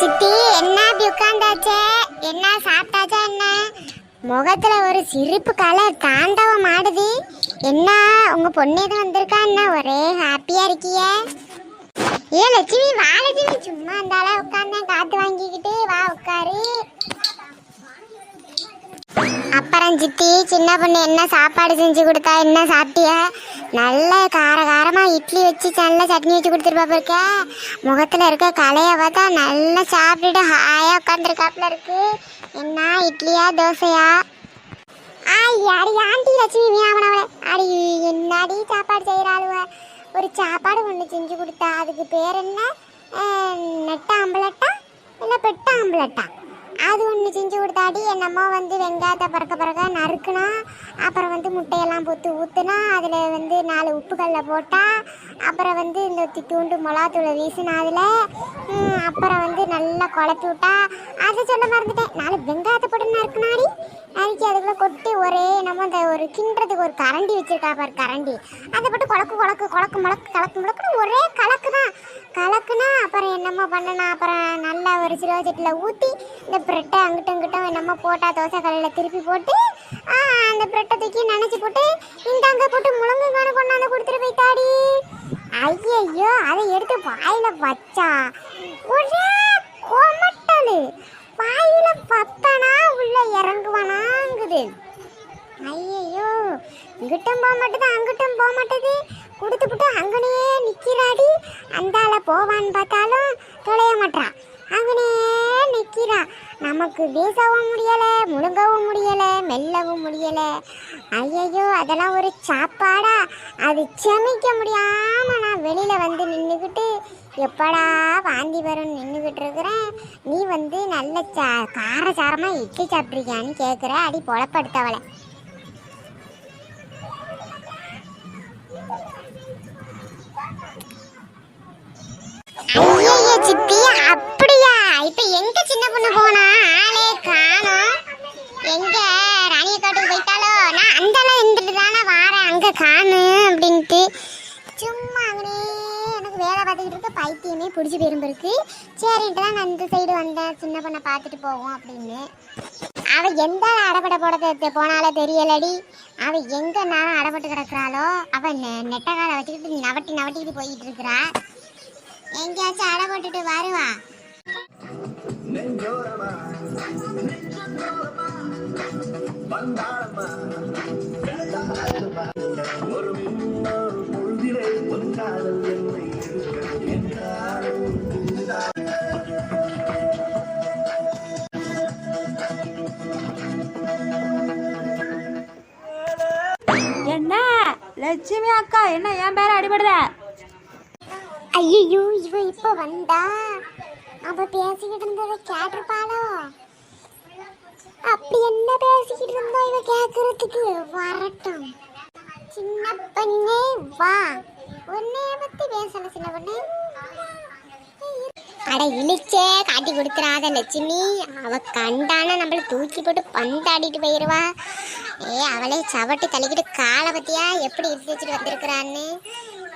சித்தி என்ன அப்படி உட்காந்தாச்சே என்ன சாப்பிட்டாச்சா என்ன? முகத்துல ஒரு சிரிப்பு கலர் தாண்டவம் ஆடுது. என்ன உங்க பொண்ணு எதுவும் வந்திருக்கா என்ன? ஒரே ஹாப்பியா இருக்கிய. ஏ லட்சுமி வா லட்சுமி. சும்மா இருந்தாலே உட்காந்தேன் காத்து வாங்கிக்கிட்டு வா உட்காரு. அப்புறம் சித்தி சின்ன பொண்ணு என்ன சாப்பாடு செஞ்சு கொடுத்தா என்ன சாப்பிட்டிய? நல்ல கார காரமா இட்லி வச்சு நல்ல சட்னி வச்சு கொடுத்துருப்பா இருக்க. முகத்துல இருக்க கலைய பார்த்தா நல்லா சாப்பிட்டுட்டு ஹாயா உட்காந்துருக்காப்புல இருக்கு. என்ன இட்லியா தோசையா? ஆய் அடி ஆண்டி லட்சுமி மீனாமனவளே அடி என்னடி சாப்பாடு செய்கிறாளுவ ஒரு சாப்பாடு ஒன்று செஞ்சு கொடுத்தா அதுக்கு பேர் என்ன? அஹ், நெட்ட ஆம்பலட்டா இல்லை பெட்ட ஆம்பளட்டா? அது ஒன்று செஞ்சு கொடுத்தாடி என்னமோ வந்து வெங்காயத்தை பறக்க பறக்க நறுக்குனா அப்புறம் வந்து முட்டையெல்லாம் பொத்து ஊற்றுனா அதில் வந்து நாலு உப்புக்கல்ல போட்டால் அப்புறம் வந்து இந்த தூண்டு மிளகாத்தூளை வீசினா அதில் அப்புறம் வந்து நல்லா குழப்பி விட்டா அதை சொல்ல மறந்துட்டேன். நாலு வெங்காயத்தை போட்டு நறுக்குனாடி அதுக்குள்ள கொட்டி ஒரே நம்ம அந்த ஒரு கிண்டுறதுக்கு ஒரு கரண்டி வச்சிருக்கா பாரு கரண்டி. அதை போட்டு குழக்கு குழக்கு குழக்கு முழக்கு கலக்கு முழக்குன்னு ஒரே கலக்கு தான் கலக்குனா அப்புறம் என்னமோ பண்ணனா? அப்புறம் நல்லா ஒரு சிலுவை செட்டில் ஊற்றி இந்த பிரெட்டை அங்கிட்டும் இங்கிட்டும் என்னமோ போட்டால் தோசை கல்லில் திருப்பி போட்டு அந்த பிரெட்டை தூக்கி நினச்சி போட்டு இந்தாங்க போட்டு முழங்கு காண கொண்டாந்து கொடுத்துட்டு போயிட்டாடி ஐயையோ அதை எடுத்து வாயில் வச்சா ஒரே கொமட்டலு. வாயில பத்தனா உள்ள இறங்குவானாங்குது. ஐயையோ இங்கிட்டும் போக மாட்டேது அங்கிட்டும் போக மாட்டேது. கொடுத்துப்புட்டு அங்கனே நிக்கிறாடி. அந்தால போவான்னு பார்த்தாலும் தொலைய மாட்டான் அவனே நிற்கிறான் நமக்கு வீசவும் முடியலை முழுங்கவும் முடியலை மெல்லவும் முடியல. ஐயையோ அதெல்லாம் ஒரு சாப்பாடா. அது செமிக்க முடியாமல் நான் வெளியில் வந்து நின்றுக்கிட்டு எப்படா வாந்தி வரும் நின்றுக்கிட்டு இருக்கிறேன். நீ வந்து நல்ல சா காரசாரமாக இட்லி சாப்பிட்ருக்கியான்னு கேட்குற அடி பொழப்படுத்தவளை. ஐயையோ சித்தி அப்படியா இப்ப எங்க சின்ன பொண்ணு போனா ஆளே காணோம் எங்க ராணிய காட்டுக்கு போயிட்டாலோ நான் அந்தால இருந்துட்டு தானே வாரேன் அங்க காணு அப்படின்ட்டு சும்மா அங்கனே எனக்கு வேலை பார்த்துக்கிட்டு இருக்க பைத்தியமே பிடிச்சி போயிருந்திருக்கு சரின்ட்டு தான் நான் இந்த சைடு வந்தேன். சின்ன பொண்ணை பார்த்துட்டு போவோம் அப்படின்னு. அவள் எந்த அடப்பட போட போனாலோ தெரியலடி. அவள் எங்கே நாளும் அடப்பட்டு கிடக்குறாளோ அவள் நெ- நெட்டக்கால வச்சுக்கிட்டு நவட்டி நவட்டிக்கிட்டு போயிட்டு இருக்கிறா. எங்கேயாச்சும் அடை போட்டுட்டு வருவா என்ன ஐயோ இவ இப்ப வந்தா? அவ பேசிக்கிட்டு இருந்ததை கேட்டிருப்பாளோ? அப்படி என்ன பேசிக்கிட்டு இருந்தா இவ கேக்குறதுக்கு? வரட்டும். சின்ன பொண்ணே வா. உன்னைய பத்தி பேசல சின்ன பொண்ணு. அட இழிச்சே காட்டி கொடுத்துறாத லட்சுமி. அவ கண்டான நம்மள தூக்கி போட்டு பந்தாடிட்டு போயிருவா. ஏ அவளே சவட்டி தள்ளிக்கிட்டு காலை பத்தியா எப்படி இழுத்து வச்சுட்டு வந்திருக்கிறான்னு?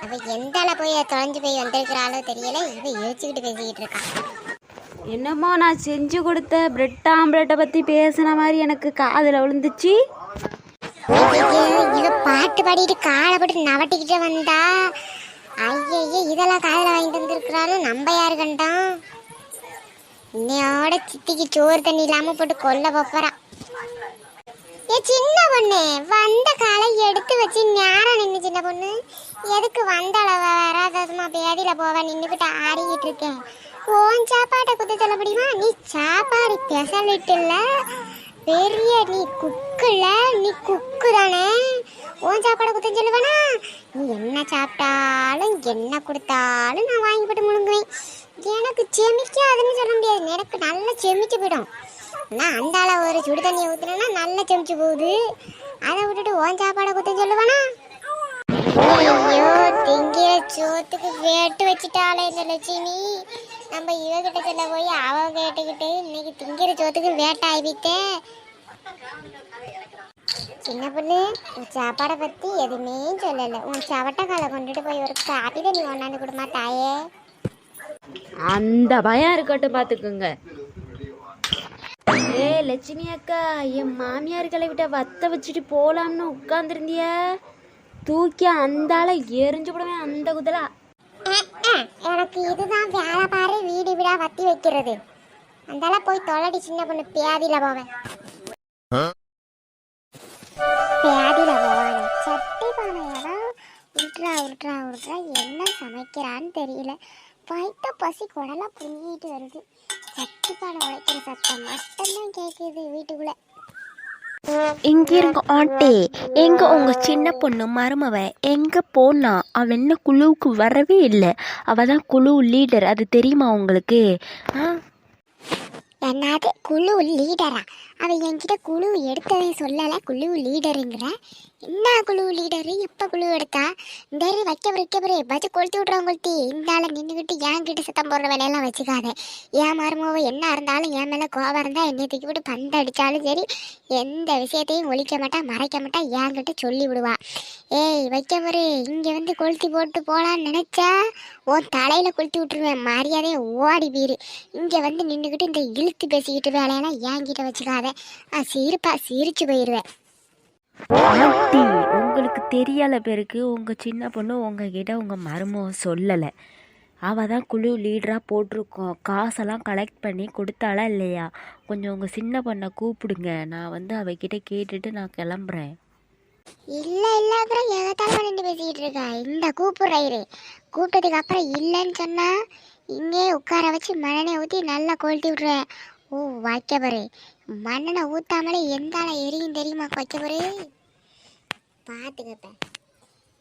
அவ எந்த அளவு போய் தொலைஞ்சு போய் வந்திருக்கிறாளோ தெரியல இவ யோசிச்சுக்கிட்டு பேசிக்கிட்டு இருக்கா. என்னமோ நான் செஞ்சு கொடுத்த பிரெட் ஆம்லெட்டை பற்றி பேசின மாதிரி எனக்கு காதில் விழுந்துச்சு. இவ பாட்டு பாடிட்டு காலை போட்டு நவட்டிக்கிட்டு வந்தா. ஐயையோ இதெல்லாம் காதில் வாங்கிட்டு வந்திருக்கிறாரு நம்ம யாரு கண்டோம்? இன்னையோட சித்திக்கு சோறு தண்ணி இல்லாம போட்டு கொல்ல போறா. ஏ சின்ன பொண்ணு. வந்த காலை எடுத்து வச்சு நேரம் நின்று சின்ன பொண்ணு. எதுக்கு வந்தால வராததுமா பேதியில போவ நின்றுக்கிட்டு ஆடிக்கிட்டு இருக்கேன் ஓன் சாப்பாட்டை குத்து சொல்ல முடியுமா? நீ சாப்பாடு பெசலிட்டுல பெரிய நீ குக்குல நீ குக்கு தானே. ஓன் சாப்பாடை குத்து சொல்லுவேனா? நீ என்ன சாப்பிட்டாலும் என்ன கொடுத்தாலும் நான் வாங்கி போட்டு முழுங்குவேன். எனக்கு செமிக்காதுன்னு சொல்ல முடியாது. எனக்கு நல்லா செமிச்சு போயிடும். நான் அந்த அளவு ஒரு சுடு தண்ணியை ஊற்றுனேன்னா நல்லா செமிச்சு போகுது. அதை விட்டுட்டு ஓன் சாப்பாடை குத்தம் சொல்லுவானா? ஐயோ திங்கிற சோத்துக்கு வேட்டு வச்சுட்டாளே இந்த லட்சுமி. நம்ம இவகிட்ட சொல்ல போய் அவ கேட்டுக்கிட்டு இன்னைக்கு திங்கிற சோத்துக்கு வேட்டை ஆகிவிட்டே சின்ன பொண்ணு உன் சாப்பாடை பற்றி எதுவுமே சொல்லலை. உன் சவட்டை காலை கொண்டுட்டு போய் ஒரு காப்பி தண்ணி கொண்டாந்து கொடுமா தாயே அந்த பயம் இருக்கட்டும் பார்த்துக்குங்க லட்சுமி அக்கா என் மாமியார்களை விட்ட வத்த வச்சுட்டு போலாம்னு உட்காந்துருந்திய தூக்கி அந்தால எரிஞ்சு விடுவேன் அந்த குதலா. எனக்கு இதுதான் வேலை பாரு வீடு வீடா வத்தி வைக்கிறது. அந்தால போய் தொலைடி சின்ன பொண்ணு பேதியில போவேன். பேதியில போவானே சட்டி பானையெல்லாம் உருட்டுறா உருட்டுறா உருட்டுறா என்ன சமைக்கிறான்னு தெரியல. வயிற்ற பசி குடலா புரிஞ்சிட்டு வருது. சட்டி பானை உடைக்கிற சத்தம் மட்டும்தான் கேட்குது வீட்டுக்குள்ள. இங்க இருங்க ஆண்டி. எங்க உங்க சின்ன பொண்ணு மருமவ எங்க போனா? அவ என்ன குழுவுக்கு வரவே இல்லை. அவ தான் குழு லீடர் அது தெரியுமா உங்களுக்கு? என்னது குழு லீடரா அவள் என்கிட்ட குழு எடுத்ததை சொல்லலை. குழு லீடருங்கிற என்ன குழு லீடரு எப்போ குழு எடுத்தா? இந்த வைக்க வைக்க பிறகு பஜ்ஜி கொளுத்தி விட்றோம் கொளுத்தி. இந்த நின்றுக்கிட்டு என் கிட்ட சத்தம் போடுற வேலையெல்லாம் வச்சுக்காத. என் மருமவ என்ன இருந்தாலும் என் மேலே கோவம் இருந்தால் என்னை தூக்கி விட்டு பந்து அடித்தாலும் சரி எந்த விஷயத்தையும் ஒழிக்க மாட்டா மறைக்க மாட்டா என்கிட்ட சொல்லி விடுவா. ஏய் வைக்க பாரு இங்கே வந்து கொளுத்தி போட்டு போகலான்னு நினச்சா? உன் தலையில் கொளுத்தி விட்டுருவேன். மரியாதையை ஓடி போயிரு இங்கே வந்து நின்றுக்கிட்டு இந்த இழுத்து பேசிக்கிட்டு வேலையெல்லாம் என்கிட்ட வச்சுக்காத. நான் சிரிப்பா சிரிச்சு போயிடுவேன் ஆண்டி உங்களுக்கு தெரியல பேருக்கு உங்க சின்ன பொண்ணு உங்ககிட்ட உங்க மருமவ சொல்லலை. அவ தான் குழு லீடராக போட்டிருக்கோம். காசெல்லாம் கலெக்ட் பண்ணி கொடுத்தாளா இல்லையா? கொஞ்சம் உங்க சின்ன பொண்ணை கூப்பிடுங்க. நான் வந்து அவகிட்ட கேட்டுட்டு நான் கிளம்புறேன். இல்லை இல்லைங்கிற எகத்தாலும் பண்ணிட்டு பேசிக்கிட்டு இருக்கா? இந்த கூப்பிடுறாயிரு கூப்பிட்டதுக்கு அப்புறம் இல்லைன்னு சொன்னா இங்கே உட்கார வச்சு மண்ணெண்ணெய் ஊற்றி நல்லா கொளுத்தி விட்ருவேன் ஓ வைக்க பாரு. மண்ணெண்ணை ஊற்றாமலே எந்த எரியும் தெரியுமா வைக்க பாரு கேட்பேன்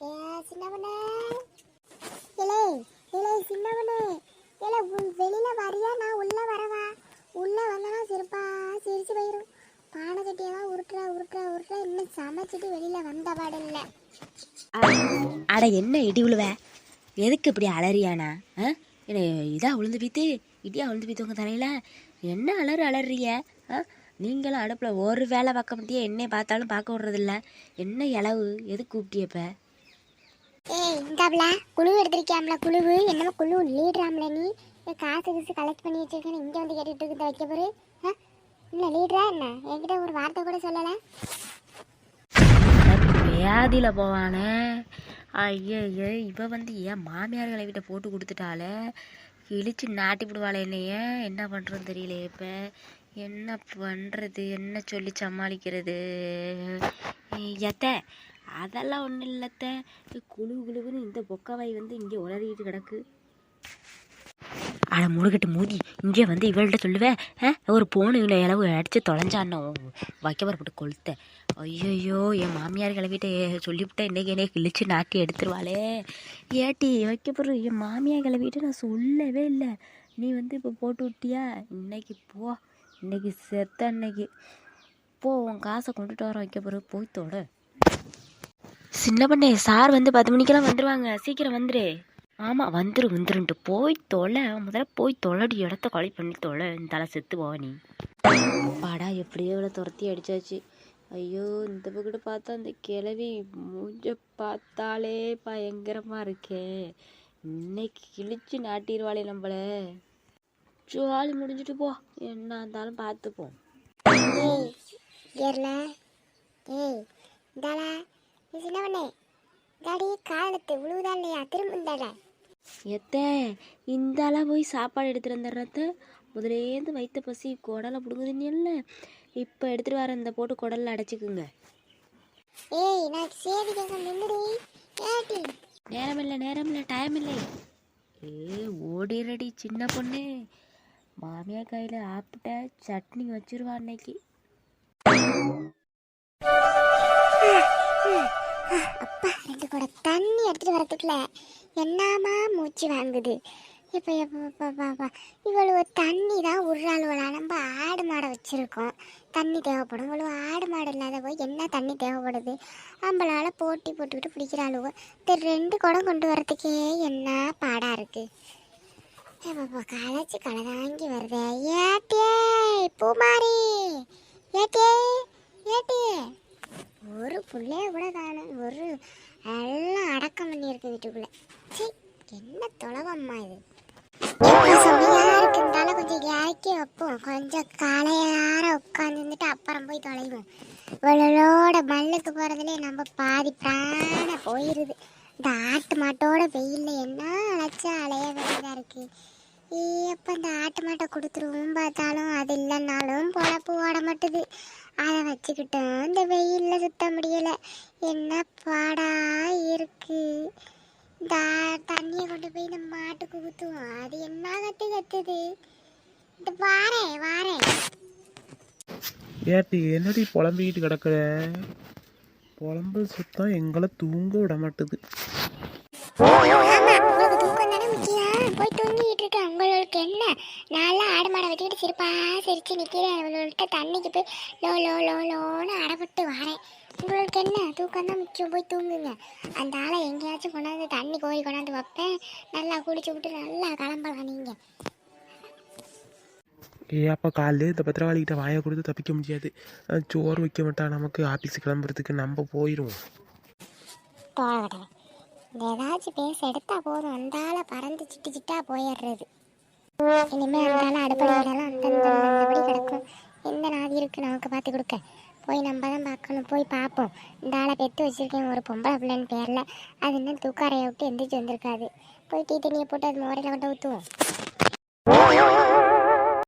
ஏ சின்னவனே இலே இலே சின்னவனே இலே உன் வெளியில் வரியா? நான் உள்ளே வரவா? உள்ளே வந்தனா சிரிப்பா சிரிச்சு போயிடும் பானை சட்டியெல்லாம் உருட்டுறா உருட்டுறா உருட்டுறா. இன்னும் சமைச்சிட்டு வெளியில் வந்த பாடு இல்லை அட என்ன இடி விழுவ எதுக்கு இப்படி அலறியானா? ஆ? என்ன உளுந்து பீத்து இடியா உளுந்து பீத்து உங்கள் தலையில்? என்ன அலறு அலறிய? நீங்களும் அடுப்பில் ஒரு வேலை பார்க்க முடிய என்னை பார்த்தாலும் பார்க்க விடுறதில்ல. என்ன இளவு? எதுக்கு கூப்பிட்டியப்ப ஏய் இந்தாப்ல குழு எடுத்திருக்கியாம்ல குழுவு? என்னமோ குழு லீடராம்ல நீ. காசு கீசு கலெக்ட் பண்ணி வச்சிருக்கேன்னு இங்கே வந்து கேட்டுட்டு இருக்கிறத வைக்க போரு இல்லை லீடரா என்ன? என்கிட்ட ஒரு வார்த்தை கூட சொல்லலை. வியாதியில் போவானே. ஐயோ இவ வந்து ஏன் மாமியார்களை விட்ட போட்டு கொடுத்துட்டாளே? இழிச்சு நாட்டி விடுவாளே என்னைய. என்ன பண்ணுறோன்னு தெரியல இப்போ. என்ன பண்ணுறது என்ன சொல்லி சமாளிக்கிறது? எத்த? அதெல்லாம் ஒன்றும் இல்லத்த. குழு குழுவுன்னு இந்த பொக்கவாய் வந்து இங்கே உளறிட்டு கிடக்கு. அட முழுகட்டு மூதி இங்கே வந்து இவள்கிட்ட சொல்லுவேன் ஒரு போனு இவ்வளோ இளவு அடித்து தொலைஞ்சானோ வைக்கவர் போட்டு கொளுத்த. ஐயோ என் மாமியார் கிளவிட்ட சொல்லிவிட்டேன் இன்றைக்கி என்னைய கிழிச்சு நாட்டி எடுத்துருவாளே? ஏட்டி வைக்க என் மாமியார் கிளவிட்டு நான் சொல்லவே இல்லை. நீ வந்து இப்போ போட்டு விட்டியா? இன்னைக்கு போ. இன்னைக்கு செத்த அன்னைக்கு. போ உன் காசை கொண்டுட்டு வர வைக்க போகிற போய் தோட. சின்ன பண்ணே சார் வந்து பத்து மணிக்கெல்லாம் வந்துடுவாங்க சீக்கிரம் வந்துடு ஆமாம் வந்துரு வந்துருன்ட்டு. போய் தொலை. முதல்ல போய் தொலைடி இடத்த கொலை பண்ணி தொலை. இந்த தலை செத்து போவ நீ. பாடா எப்படியோ இவ்வளோ துரத்தி அடிச்சாச்சு. ஐயோ இந்த பக்கிட்ட பார்த்தா அந்த கிழவி மூஞ்ச பார்த்தாலே பயங்கரமாக இருக்கே. இன்னைக்கு கிழிச்சு நாட்டிடுவாளே நம்மள. ஜாலி முடிஞ்சிட்டு போ. என்ன இருந்தாலும் பார்த்துப்போம் ஏய் ஏர்ல ஏய் இந்தாடா நீ சின்ன பண்ணே. இந்தாடி காலத்து விழுவுதா இல்லையா? திரும்ப இந்தாடா எத்த இந்தாலாம் போய் சாப்பாடு எடுத்துட்டு வந்துடுறத முதலேருந்து வயிற்று பசி குடலை பிடுங்குதுன்னு இல்லை. இப்போ எடுத்துகிட்டு வர இந்த போட்டு குடலில் அடைச்சிக்குங்க. ஏய் நான் சேதி கேட்க நின்றுடி ஏட்டி நேரம் இல்லை நேரம் இல்லை. டைம் இல்லை ஏ ஓடிரடி சின்ன பொண்ணு. மாமியார் கையில் ஆப்பிட்ட சட்னி வச்சிருவா அன்னைக்கு. அப்பா ரெண்டு கூட தண்ணி எடுத்துட்டு வரதுக்குள்ள என்னமா மூச்சு வாங்குது? இப்போ எப்பா இவ்வளவு தண்ணி தான் உருளாளுவலா நம்ம ஆடு மாடை வச்சுருக்கோம். தண்ணி தேவைப்படும். இவ்வளவு ஆடு மாடு இல்லாத போய் என்ன தண்ணி தேவைப்படுது? நம்மளால போட்டி போட்டுக்கிட்டு பிடிக்கிறாளுவோ. இந்த ரெண்டு குடம் கொண்டு வரதுக்கே என்ன பாடாக இருக்குது ஏப்பா களைச்சி களைதாங்கி வருதே. ஏட்டே பூமாரி. ஏட்டே ஏட்டே ஒரு புள்ளைய கூட காணும். ஒரு எல்லாம் அடக்கம் பண்ணியிருக்கு வீட்டுக்குள்ள. சீ என்ன தொலைவம்மா இது? சுமையா கொஞ்சம் இறக்கி வைப்போம். கொஞ்சம் காலையார உட்காந்துருந்துட்டு அப்புறம் போய் தொலைவோம். இவளோட மல்லுக்கு போகிறதுலே நம்ம பாதி பிராண போயிருது. இந்த ஆட்டு மாட்டோட வெயிலில் என்ன அழைச்சா அலைய வேண்டியதாக இருக்கு? அப்ப இந்த ஆட்டு மாட்டை கொடுத்துருவோம் பார்த்தாலும் அது இல்லைன்னாலும் பொழப்பு ஓட மாட்டுது. அதை வச்சுக்கிட்டோம் இந்த வெயில்ல சுத்த முடியல. என்ன பாடா இருக்கு. இந்த தண்ணியை கொண்டு போய் இந்த மாட்டுக்கு ஊற்றுவோம் அது என்ன கத்து கத்துது? இந்த வாரேன் வாரேன் ஏட்டி என்னடி புலம்பிக்கிட்டு கிடக்குற? புலம்பு சுத்தம் எங்களை தூங்க விட மாட்டுது. இருக்க உங்களுக்கு என்ன? நல்லா ஆடு மாடை வச்சுக்கிட்டு சிரிப்பா சிரிச்சு நிக்கிறேன். அவங்கள்ட்ட தண்ணிக்கு போய் லோ லோ லோ லோன்னு அடப்பட்டு வரேன். உங்களுக்கு என்ன? தூக்கம் தான் முக்கியம் போய் தூங்குங்க. அந்த ஆளை எங்கேயாச்சும் கொண்டாந்து தண்ணி கோரி கொண்டாந்து வைப்பேன். நல்லா குடிச்சு விட்டு நல்லா கிளம்பலாம் நீங்க. ஏ அப்பா காலையிலே இந்த பத்திரவாளிகிட்ட வாயை கொடுத்து தப்பிக்க முடியாது. சோறு வைக்க மாட்டா. நமக்கு ஆஃபீஸ் கிளம்புறதுக்கு நம்ம போயிடுவோம் ஏதாச்சும் பேச எடுத்தா போதும். அந்தால பறந்து சிட்டு சிட்டா போயிடுறது. இனிமே அந்தால ஆளை அடுப்படையிலலாம் அந்தந்த அந்தபடி கிடக்கும்? எந்த நாதி இருக்கு? நமக்கு பார்த்து கொடுக்க போய் நம்ம தான் பார்க்கணும். போய் பார்ப்போம். இந்த ஆளை பெற்று வச்சிருக்கேன். ஒரு பொம்பளை பிள்ளைன்னு பேரில். அது இன்னும் தூக்காரையை விட்டு எந்திரிச்சு வந்திருக்காது. போய் டீ தண்ணியை போட்டு அது முறையில் கொண்டு ஊற்றுவோம்